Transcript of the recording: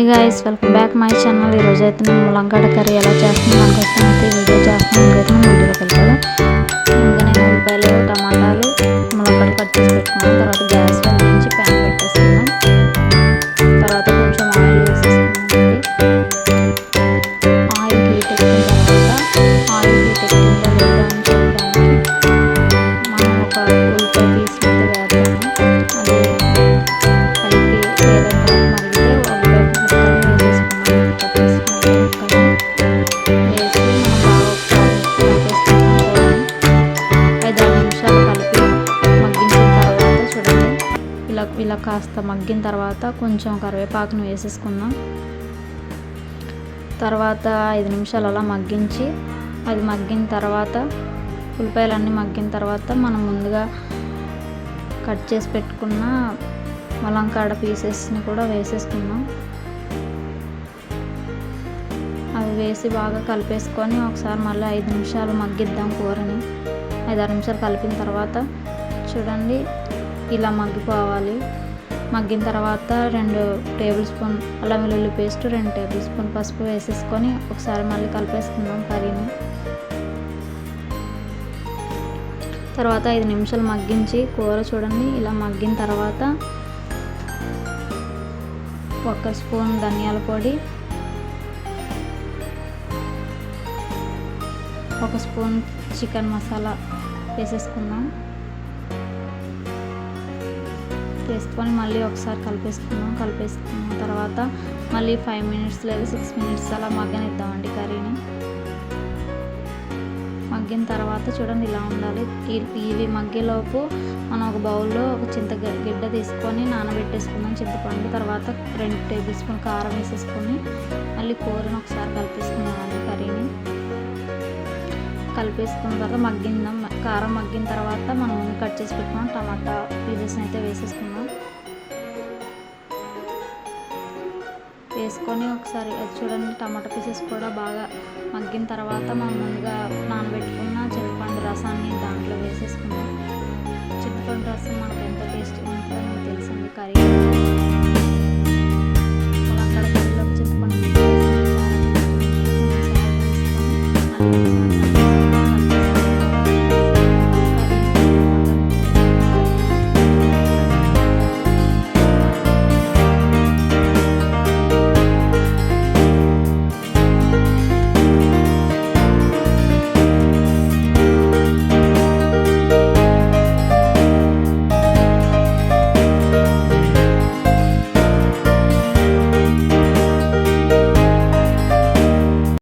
Hi guys welcome back my channel ఈరోజు అయితే నేను ములంగడ కర్రీ ఎలా చేస్తున్నాను అనుకుంటున్నాను అయితే వీడియో చేస్తున్నాను. ఇలా ఇలా కాస్త మగ్గిన తర్వాత కొంచెం కరివేపాకును వేసేసుకుందాం. తర్వాత ఐదు నిమిషాలు అలా మగ్గించి అది మగ్గిన తర్వాత ఉల్లిపాయలన్నీ మగ్గిన తర్వాత మనం ముందుగా కట్ చేసి పెట్టుకున్న మలంకాడ పీసెస్ని కూడా వేసేసుకుందాం. అవి వేసి బాగా కలిపేసుకొని ఒకసారి మళ్ళీ ఐదు నిమిషాలు మగ్గిద్దాం కూరని. ఐదారు నిమిషాలు కలిపిన తర్వాత చూడండి ఇలా మగ్గిపోవాలి. మగ్గిన తర్వాత రెండు టేబుల్ స్పూన్ అల్లం వెల్లుల్లి పేస్ట్ రెండు టేబుల్ స్పూన్ పసుపు వేసేసుకొని ఒకసారి మళ్ళీ కలిపేసుకుందాం కర్రీని. తర్వాత ఐదు నిమిషాలు మగ్గించి కూర చూడండి. ఇలా మగ్గిన తర్వాత ఒక స్పూన్ ధనియాల పొడి ఒక స్పూన్ చికెన్ మసాలా వేసేసుకుందాం. చేసుకొని మళ్ళీ ఒకసారి కలిపేసుకున్నాం. కలిపేసుకున్న తర్వాత మళ్ళీ ఫైవ్ మినిట్స్ లేదా సిక్స్ మినిట్స్ అలా మగ్గనిద్దామండి కర్రీని. మగ్గిన తర్వాత చూడండి ఇలా ఉండాలి. ఈ- ఇవి మగ్గేలోపు మనం ఒక బౌల్లో ఒక చింత గిడ్డ తీసుకొని నానబెట్టేసుకుందాం చింతపండు. తర్వాత రెండు టేబుల్ స్పూన్ కారం వేసేసుకొని మళ్ళీ కూరని ఒకసారి కలిపేసుకుందామండి కర్రీని. కలిపేసుకున్న తర్వాత మగ్గిందాం కారం మగ్గిన తర్వాత మనం కట్ చేసి పెట్టుకున్నాం. టమాటా పీసెస్ని అయితే వేసేసుకున్నాం. వేసుకొని ఒకసారి అది చూడండి టమాటా పీసెస్ కూడా బాగా మగ్గిన తర్వాత మనం ముందుగా నానబెట్టుకున్న చింతపండు రసాన్ని దాంట్లో వేసేసుకున్నాం